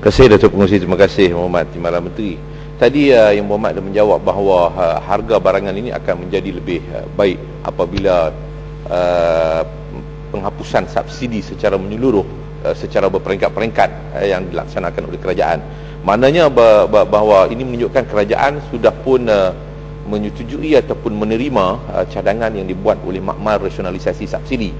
Kasih Datuk Pengurusi, terima kasih Muhammad Timbalan Menteri. Tadi uh, yang Muhammad dah menjawab bahawa uh, harga barangan ini akan menjadi lebih uh, baik apabila uh, penghapusan subsidi secara menyeluruh uh, secara berperingkat-peringkat uh, yang dilaksanakan oleh kerajaan. Maknanya bahawa ini menunjukkan kerajaan sudah pun uh, menyetujui ataupun menerima uh, cadangan yang dibuat oleh makmal rasionalisasi subsidi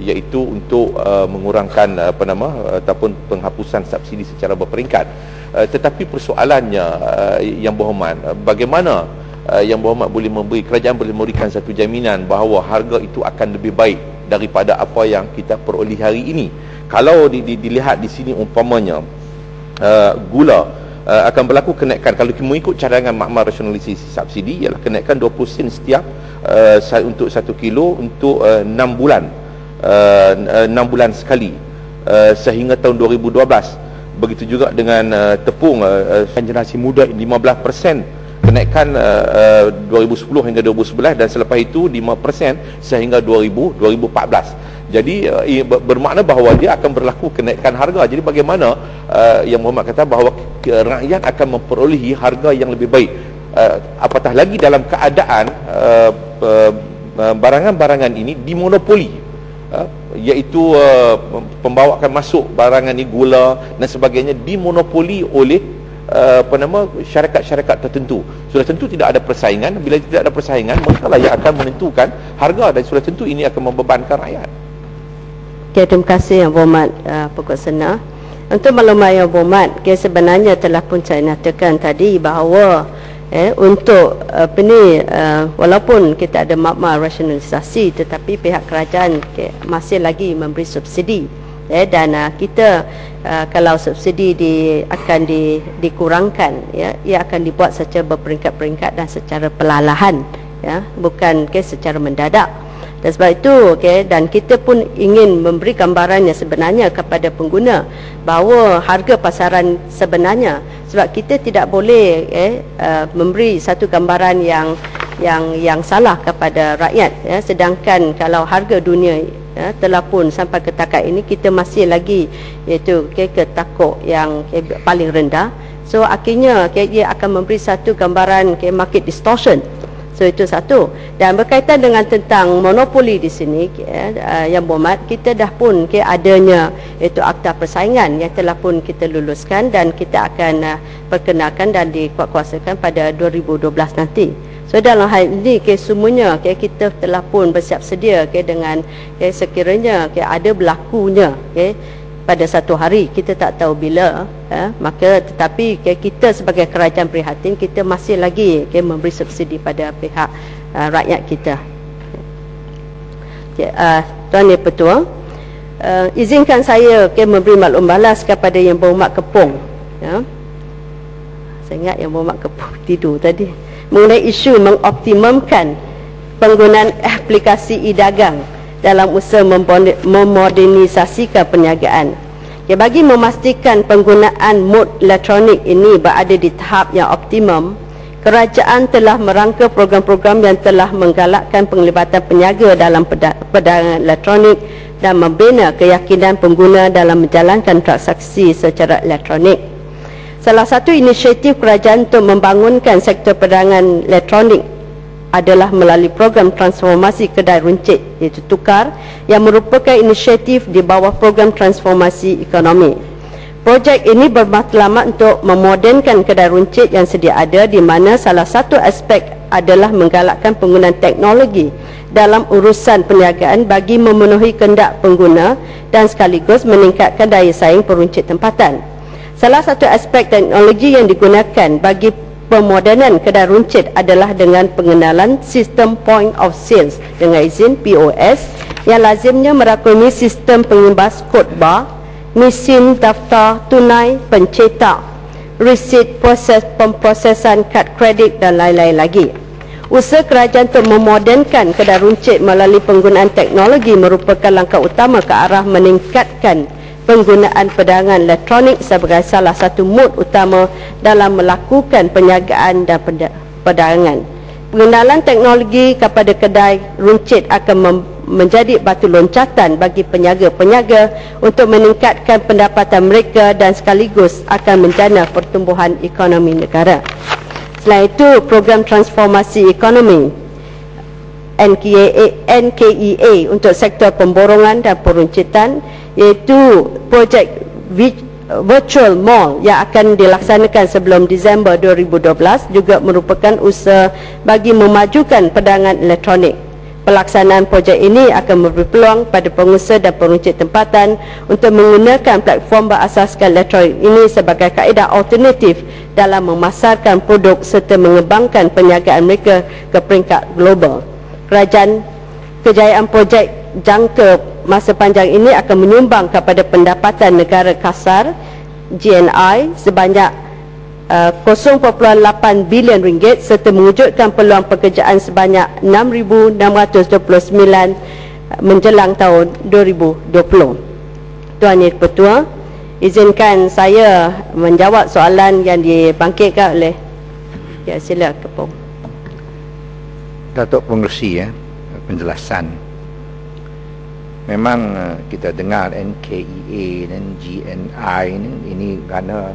iaitu untuk uh, mengurangkan uh, apa nama uh, ataupun penghapusan subsidi secara berperingkat. Uh, tetapi persoalannya uh, yang berhormat uh, bagaimana uh, yang berhormat boleh memberi kerajaan boleh memberikan satu jaminan bahawa harga itu akan lebih baik daripada apa yang kita peroleh hari ini? Kalau di, di, dilihat di sini umpamanya uh, gula uh, akan berlaku kenaikan. Kalau kita mengikut cadangan makmal rasionalisasi subsidi ialah kenaikan 20 sen setiap uh, untuk 1 kilo untuk uh, 6 bulan Uh, uh, enam uh, bulan sekali. Uh, sehingga tahun 2012 begitu juga dengan uh, tepung uh, uh, generasi muda 15% kenaikan uh, uh, 2010 hingga 2011 dan selepas itu 5% sehingga 2000 2014 jadi uh, bermakna bahawa dia akan berlaku kenaikan harga. Jadi bagaimana uh, yang Muhammad kata bahawa rakyat akan memperolehi harga yang lebih baik. Uh, apatah lagi dalam keadaan uh, uh, barangan-barangan ini dimonopoli. uh, iaitu uh, pembawaan masuk barangan ni gula dan sebagainya dimonopoli oleh uh, apa nama syarikat-syarikat tertentu. Sudah tentu tidak ada persaingan. Bila tidak ada persaingan, mereka yang akan menentukan harga dan sudah tentu ini akan membebankan rakyat. Okay, terima kasih Yang Berhormat uh, Pokok Sena. Untuk maklumat Yang Berhormat, okay, sebenarnya telah pun saya nyatakan tadi bahawa eh, untuk apa ni uh, walaupun kita ada makmal rasionalisasi tetapi pihak kerajaan okay, masih lagi memberi subsidi eh, dan uh, kita uh, kalau subsidi di, akan di, dikurangkan ya, ia akan dibuat secara berperingkat-peringkat dan secara perlahan ya, bukan okay, secara mendadak dan sebab itu okay, dan kita pun ingin memberi gambarannya sebenarnya kepada pengguna bahawa harga pasaran sebenarnya. Sebab kita tidak boleh eh, uh, memberi satu gambaran yang yang yang salah kepada rakyat ya sedangkan kalau harga dunia ya, telah pun sampai ke takat ini kita masih lagi iaitu okay, ke takuk yang okay, paling rendah. So akhirnya okay, dia akan memberi satu gambaran okay, market distortion So itu satu. Dan berkaitan dengan tentang monopoli di sini ya, uh, yang berhormat, kita dah pun okay, adanya itu akta persaingan yang telah pun kita luluskan dan kita akan uh, perkenalkan dan dikuatkuasakan pada 2012 nanti. So dalam hal ini okay, semuanya okay, kita telah pun bersiap sedia okay, dengan okay, sekiranya okay, ada berlakunya okay, pada satu hari kita tak tahu bila eh, maka tetapi okay, kita sebagai kerajaan prihatin kita masih lagi okay, memberi subsidi pada pihak uh, rakyat kita. Okay, uh, Tuan Yang Petua uh, izinkan saya okay, memberi maklum balas kepada Yang Berhormat Kepung ya. saya ingat Yang Berhormat Kepung tidur tadi. Mengenai isu mengoptimumkan penggunaan aplikasi e-dagang dalam usaha memodernisasikan perniagaan. Ya, bagi memastikan penggunaan mod elektronik ini berada di tahap yang optimum, kerajaan telah merangka program-program yang telah menggalakkan penglibatan peniaga dalam perdagangan elektronik dan membina keyakinan pengguna dalam menjalankan transaksi secara elektronik. Salah satu inisiatif kerajaan untuk membangunkan sektor perdagangan elektronik adalah melalui program transformasi kedai runcit iaitu tukar yang merupakan inisiatif di bawah program transformasi ekonomi. Projek ini bermatlamat untuk memodernkan kedai runcit yang sedia ada di mana salah satu aspek adalah menggalakkan penggunaan teknologi dalam urusan perniagaan bagi memenuhi kendak pengguna dan sekaligus meningkatkan daya saing peruncit tempatan. Salah satu aspek teknologi yang digunakan bagi pemodenan kedai runcit adalah dengan pengenalan sistem point of sales dengan izin POS yang lazimnya merakumi sistem pengimbas kod bar, mesin daftar tunai pencetak, resit proses pemprosesan kad kredit dan lain-lain lagi. Usaha kerajaan untuk memodernkan kedai runcit melalui penggunaan teknologi merupakan langkah utama ke arah meningkatkan penggunaan perdagangan elektronik sebagai salah satu mod utama dalam melakukan penjagaan dan perdagangan. Pengenalan teknologi kepada kedai runcit akan menjadi batu loncatan bagi peniaga-peniaga untuk meningkatkan pendapatan mereka dan sekaligus akan menjana pertumbuhan ekonomi negara. Selain itu, program transformasi ekonomi NKEA, NKEA untuk sektor pemborongan dan peruncitan iaitu projek virtual mall yang akan dilaksanakan sebelum Disember 2012 juga merupakan usaha bagi memajukan perdagangan elektronik. Pelaksanaan projek ini akan memberi peluang pada pengusaha dan peruncit tempatan untuk menggunakan platform berasaskan elektronik ini sebagai kaedah alternatif dalam memasarkan produk serta mengembangkan perniagaan mereka ke peringkat global. Kerajaan kejayaan projek jangka masa panjang ini akan menyumbang kepada pendapatan negara kasar GNI sebanyak uh, 0.8 bilion ringgit serta mewujudkan peluang pekerjaan sebanyak 6,629 uh, menjelang tahun 2020. Tuan Yang Ketua, izinkan saya menjawab soalan yang dibangkitkan oleh Ya, sila Kepong. Datuk Pengerusi ya, penjelasan. Memang uh, kita dengar NKEA dan GNI ini, kerana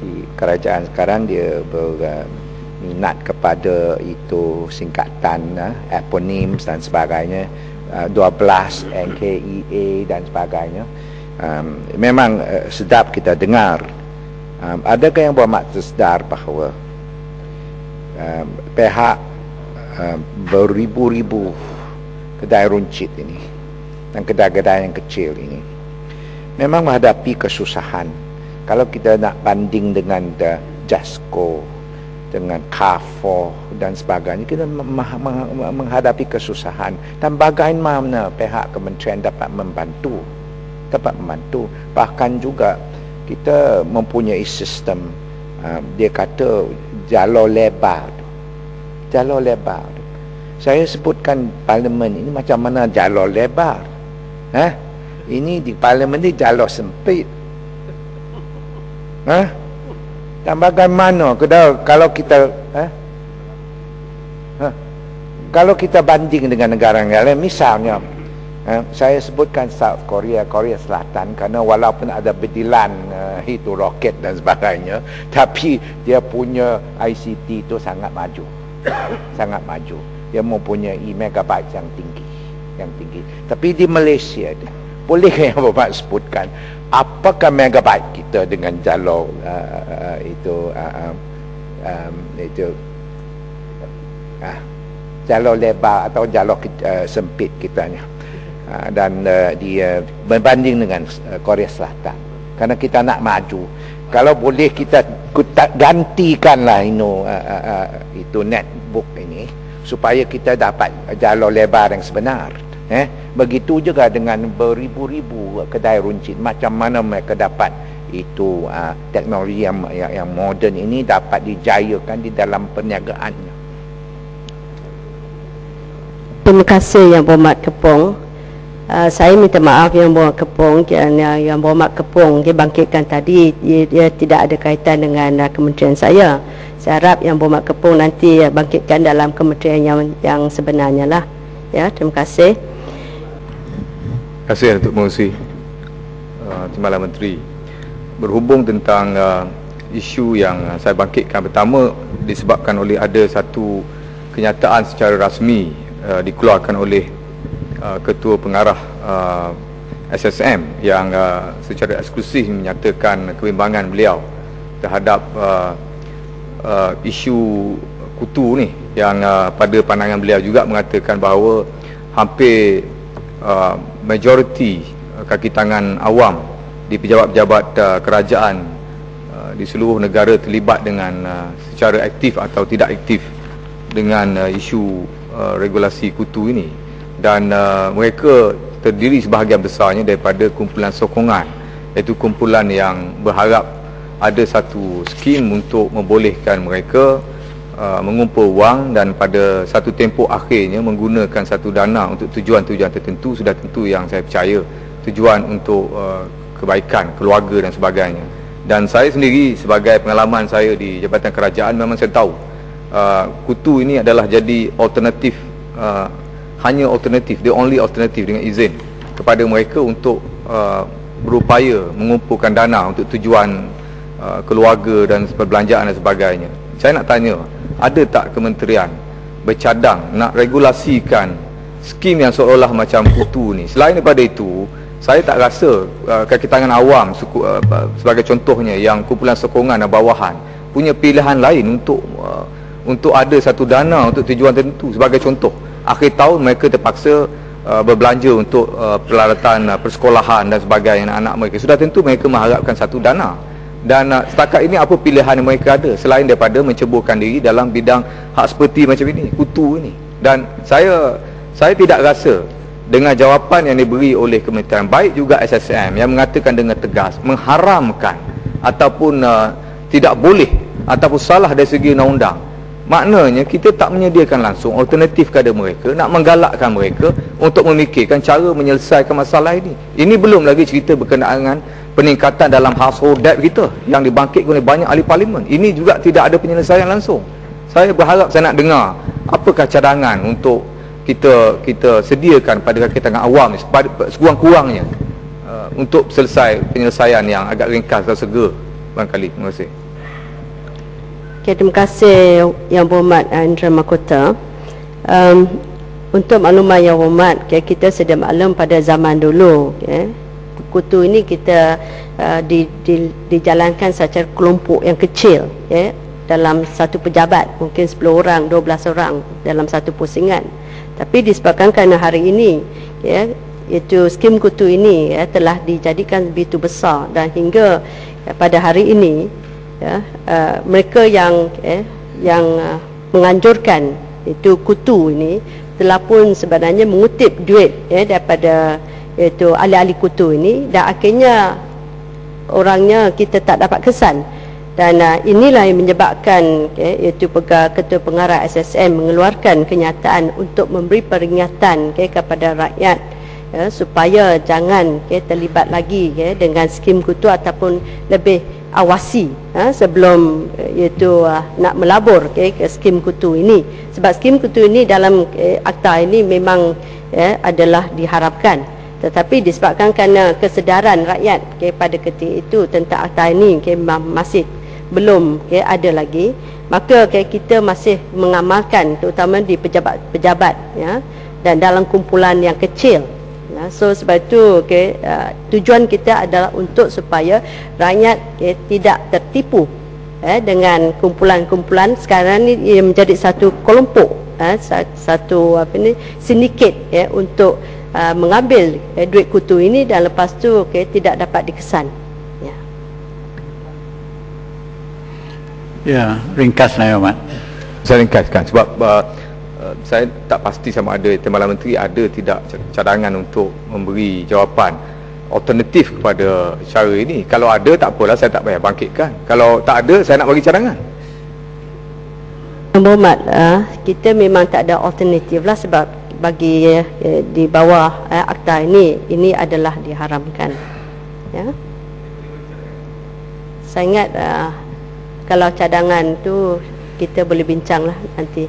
di kerajaan sekarang dia berminat kepada itu singkatan uh, eponyms dan sebagainya uh, 12 NKEA dan sebagainya memang sedap kita dengar adakah yang bermakna sedar bahawa pihak uh, beribu-ribu kedai runcit ini dan kedai-kedai yang kecil ini. Memang menghadapi kesusahan. Kalau kita nak banding dengan the Jasco dengan Carrefour dan sebagainya kita menghadapi kesusahan. Dan bagaimana pihak kementerian dapat membantu dapat membantu. Bahkan juga kita mempunyai sistem uh, dia kata jalur lebar jalur lebar saya sebutkan parlimen ini macam mana jalur lebar eh? ini di parlimen ini jalur sempit Ha? Dan bagaimana kalau, kita ha? Ha? Kalau kita banding dengan negara lain Misalnya ha? Saya sebutkan South Korea Korea Selatan Kerana walaupun ada bedilan uh, Itu roket dan sebagainya Tapi dia punya ICT itu sangat maju Sangat maju. Dia mempunyai megabyte yang tinggi Yang tinggi. Tapi di Malaysia Boleh yang Bapak sebutkan apakah megabyte kita dengan jalur uh, uh, itu uh, um, itu uh, jalur lebar atau jalur uh, sempit kitanya uh, dan uh, dia berbanding dengan uh, Korea Selatan. Kerana kita nak maju. Kalau boleh kita gantikanlah ini uh, uh, uh, itu netbook ini supaya kita dapat jalur lebar yang sebenar eh? Begitu juga dengan beribu-ribu kedai runcit macam mana mereka dapat itu uh, teknologi yang, yang yang moden ini dapat dijayakan di dalam perniagaannya. Terima kasih yang berhormat kepong uh, saya minta maaf yang berhormat kepong kerana yang berhormat kepong dia bangkitkan tadi. Dia, dia tidak ada kaitan dengan uh, kementerian saya. Saya harap yang berhormat kepong nanti uh, bangkitkan dalam kementerian yang yang sebenarnya lah. Ya terima kasih. Terima kasih Datuk Mengusi uh, Timbalan Menteri Berhubung tentang uh, isu yang saya bangkitkan Pertama disebabkan oleh ada satu kenyataan secara rasmi uh, Dikeluarkan oleh uh, Ketua Pengarah uh, SSM Yang uh, secara eksklusif menyatakan kebimbangan beliau Terhadap uh, uh, isu kutu ni Yang uh, pada pandangan beliau juga mengatakan bahawa Hampir uh, majoriti kaki tangan awam di pejabat-pejabat uh, kerajaan uh, di seluruh negara terlibat dengan uh, secara aktif atau tidak aktif dengan uh, isu uh, regulasi kutu ini dan uh, mereka terdiri sebahagian besarnya daripada kumpulan sokongan. Iaitu kumpulan yang berharap ada satu skim untuk membolehkan mereka Uh, mengumpul wang dan pada satu tempoh akhirnya menggunakan satu dana untuk tujuan-tujuan tertentu sudah tentu yang saya percaya tujuan untuk uh, kebaikan keluarga dan sebagainya. Dan saya sendiri sebagai pengalaman saya di Jabatan Kerajaan memang saya tahu uh, kutu ini adalah jadi alternatif uh, hanya alternatif the only alternatif dengan izin kepada mereka untuk uh, berupaya mengumpulkan dana untuk tujuan uh, keluarga dan perbelanjaan dan sebagainya. Saya nak tanya ada tak kementerian bercadang nak regulasikan skim yang seolah-olah macam kutu ni? Selain daripada itu saya tak rasa uh, kaki tangan awam suku, uh, sebagai contohnya yang kumpulan sokongan dan bawahan punya pilihan lain untuk uh, untuk ada satu dana untuk tujuan tertentu sebagai contoh akhir tahun mereka terpaksa uh, berbelanja untuk uh, peralatan uh, persekolahan dan sebagainya anak-anak mereka. Sudah tentu mereka mengharapkan satu dana. Dan uh, setakat ini apa pilihan yang mereka ada selain daripada menceburkan diri dalam bidang hak seperti macam ini kutu ini? Dan saya saya tidak rasa dengan jawapan yang diberi oleh Kementerian baik juga SSM yang mengatakan dengan tegas mengharamkan ataupun uh, tidak boleh ataupun salah dari segi undang-undang maknanya kita tak menyediakan langsung alternatif kepada mereka nak menggalakkan mereka untuk memikirkan cara menyelesaikan masalah ini. Ini belum lagi cerita berkenaan dengan peningkatan dalam household debt kita yang dibangkitkan oleh banyak ahli parlimen. Ini juga tidak ada penyelesaian langsung. Saya berharap saya nak dengar apakah cadangan untuk kita kita sediakan pada dengan awam sekurang-kurangnya uh, untuk selesai penyelesaian yang agak ringkas dan segera terima kasih okay, terima kasih yang berhormat Andra Makota um, untuk makluman yang berhormat okay, kita sedia maklum pada zaman dulu okay, kutu ini kita uh, di, di, dijalankan secara kelompok yang kecil okay, dalam satu pejabat mungkin 10 orang 12 orang dalam satu pusingan tapi disebabkan kerana hari ini ya itu skim kutu ini ya telah dijadikan begitu besar dan hingga ya, pada hari ini ya uh, mereka yang ya, yang uh, menganjurkan itu kutu ini telah pun sebenarnya mengutip duit ya daripada itu ahli-ahli kutu ini dan akhirnya orangnya kita tak dapat kesan. Dan uh, inilah yang menyebabkan okay, iaitu pegawai ketua pengarah SSM mengeluarkan kenyataan untuk memberi peringatan okay, kepada rakyat ya, supaya jangan okay, terlibat lagi okay, dengan skim kutu ataupun lebih awasi ha, sebelum iaitu uh, nak melabur okay, ke skim kutu ini. Sebab skim kutu ini dalam okay, akta ini memang ya, adalah diharapkan. Tetapi disebabkan kerana kesedaran rakyat okay, pada ketika itu tentang akta ini okay, masih belum okay, ada lagi. Maka okay, kita masih mengamalkan terutama di pejabat-pejabat ya dan dalam kumpulan yang kecil ya so sebab itu okay, uh, tujuan kita adalah untuk supaya rakyat okay, tidak tertipu eh, dengan kumpulan-kumpulan. Sekarang ni ia menjadi satu kelompok eh, satu apa ni sindiket ya untuk uh, mengambil eh, duit kutu ini dan lepas tu okay, tidak dapat dikesan. Ya, ringkaslah ya, Mat. Saya ringkaskan sebab uh, uh, saya tak pasti sama ada Timbalan Menteri ada tidak cadangan untuk memberi jawapan alternatif kepada cara ini. Kalau ada tak apalah saya tak payah bangkitkan. Kalau tak ada saya nak bagi cadangan. Muhammad, uh, kita memang tak ada alternatif lah sebab bagi uh, di bawah uh, akta ini ini adalah diharamkan. Ya. Saya ingat uh, kalau cadangan tu kita boleh bincang lah nanti